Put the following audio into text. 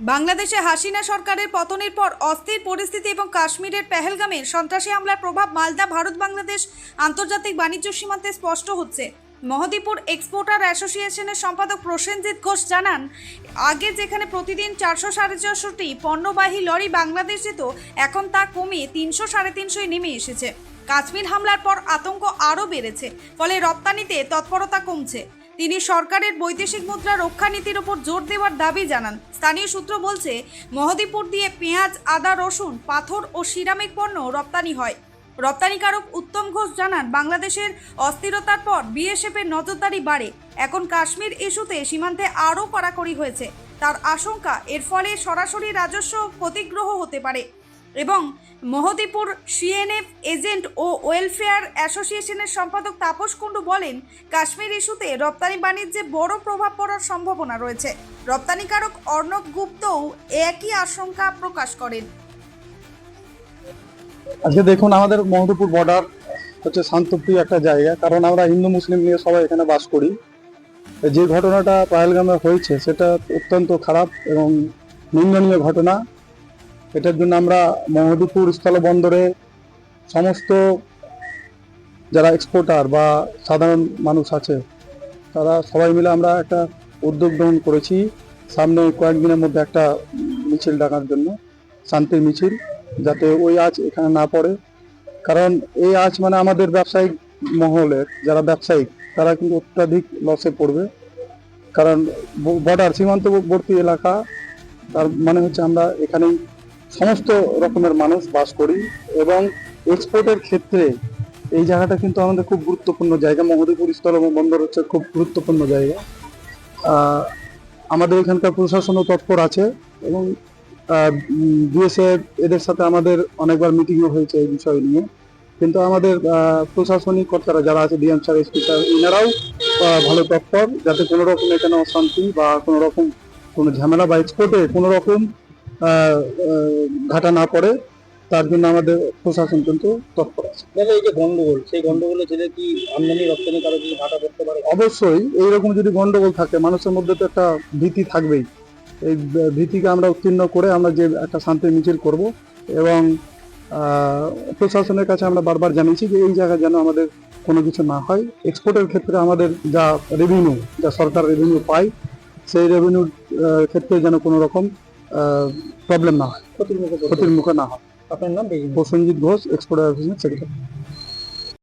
বাংলাদেশে হাসিনা সরকারের পতনের পর অস্থির পরিস্থিতি এবং কাশ্মীরের পেহেলগামের সন্ত্রাসী হামলার প্রভাব মালদা, ভারত, বাংলাদেশ আন্তর্জাতিক বাণিজ্য সীমান্তে স্পষ্ট হচ্ছে। মহদীপুর এক্সপোর্টার অ্যাসোসিয়েশনের সম্পাদক প্রসেনজিৎ ঘোষ জানান, আগে যেখানে প্রতিদিন চারশো সাড়ে চারশোটি পণ্যবাহী লরি বাংলাদেশ যেত, এখন তা কমে তিনশো সাড়ে তিনশোয় নেমে এসেছে। কাশ্মীর হামলার পর আতঙ্ক আরও বেড়েছে, ফলে রপ্তানিতে তৎপরতা কমছে। তিনি সরকারের বৈদেশিক মুদ্রা রক্ষা নীতির ওপর জোর দেওয়ার দাবি জানান। স্থানীয় সূত্র বলছে, মহদীপুর দিয়ে পেঁয়াজ, আদা, রসুন, পাথর ও সিরামিক পণ্য রপ্তানি হয়। রপ্তানিকারক উত্তম ঘোষ জানান, বাংলাদেশের অস্থিরতার পর বিএসএফের নজরদারি বাড়ে। এখন কাশ্মীর ইস্যুতে সীমান্তে আরও কড়াকড়ি হয়েছে। তার আশঙ্কা, এর ফলে সরাসরি রাজস্ব ক্ষতিগ্রহ হতে পারে। এবং মহদীপুর সিএনএফ এজেন্ট ও ওয়েলফেয়ার অ্যাসোসিয়েশনের সম্পাদক তাপস কুণ্ডু বলেন, কাশ্মীর ইস্যুতে রপ্তানি বাণিজ্যে বড় প্রভাব পড়ার সম্ভাবনা রয়েছে। রপ্তানিকারক অর্ণব গুপ্তও একই আশঙ্কা প্রকাশ করেন। আজকে দেখুন, আমাদের মহদীপুর বর্ডার হচ্ছে শান্তপ্রিয় একটা জায়গা। কারণ আমরা হিন্দু, মুসলিম নিয়ে সবাই এখানে বাস করি। যে ঘটনাটা পাহেলগামে হয়েছে, সেটা অত্যন্ত খারাপ এবং নিন্দনীয় ঘটনা। এটার জন্য আমরা মহদপুর স্থলবন্দরে সমস্ত যারা এক্সপোর্টার বা সাধারণ মানুষ আছে, তারা সবাই মিলে আমরা একটা উদ্যোগ গ্রহণ করেছি সামনে কয়েকদিনের মধ্যে একটা মিছিল ডাকার জন্য, শান্তির মিছিল, যাতে ওই আঁচ এখানে না পড়ে। কারণ এই আঁচ মানে আমাদের ব্যবসায়িক মহলের যারা ব্যবসায়িক, তারা কিন্তু অত্যাধিক লসে পড়বে। কারণ বর্ডার সীমান্তবর্তী এলাকা, তার মানে হচ্ছে আমরা এখানেই সমস্ত রকমের মানুষ বাস করি এবং এক্সপোর্টের ক্ষেত্রে এই জায়গাটা কিন্তু আমাদের খুব গুরুত্বপূর্ণ জায়গা। মহদীপুর স্থল বন্দর হচ্ছে খুব গুরুত্বপূর্ণ জায়গা। আমাদের এখানকার প্রশাসনও তৎপর আছে এবং বিএসএফ এদের সাথে আমাদের অনেকবার মিটিংও হয়েছে এই বিষয় নিয়ে। কিন্তু আমাদের প্রশাসনিক কর্তারা যারা আছে ডিএম স্যার এসপি স্যার এনারাও ভালো তৎপর। যাতে কোনো রকম এখানে অশান্তি বা কোনো রকম কোনো ঝামেলা বা এক্সপোর্টে কোনো রকম ঘাটা না পড়ে তার জন্য আমাদের প্রশাসন কিন্তু তৎপর আছে। দাদা এই যে গন্ডগোল সেই গন্ডগোলে ছেলে কি আমদানি রপ্তানি কারও কিছু ভাটা করতে পারে? অবশ্যই এইরকম যদি গন্ডগোল থাকে মানুষের মধ্যে তো একটা ভীতি থাকবেই। এই ভীতিকে আমরা উত্তীর্ণ করে আমরা যে একটা শান্তি মিছিল করব এবং প্রশাসনের কাছে আমরা বারবার জানিয়েছি যে এই জায়গায় যেন আমাদের কোনো কিছু না হয়। এক্সপোর্টের ক্ষেত্রে আমাদের যা রেভিনিউ যা সরকার রেভিনিউ পায় সেই রেভিনিউর ক্ষেত্রে যেন কোনো রকম প্রবলেম না হয়। ক্ষতির মুখে না হয়। আপনার নাম প্রসেনজিৎ ঘোষ এক্সপোর্টার অফিসের সেক্রেটারি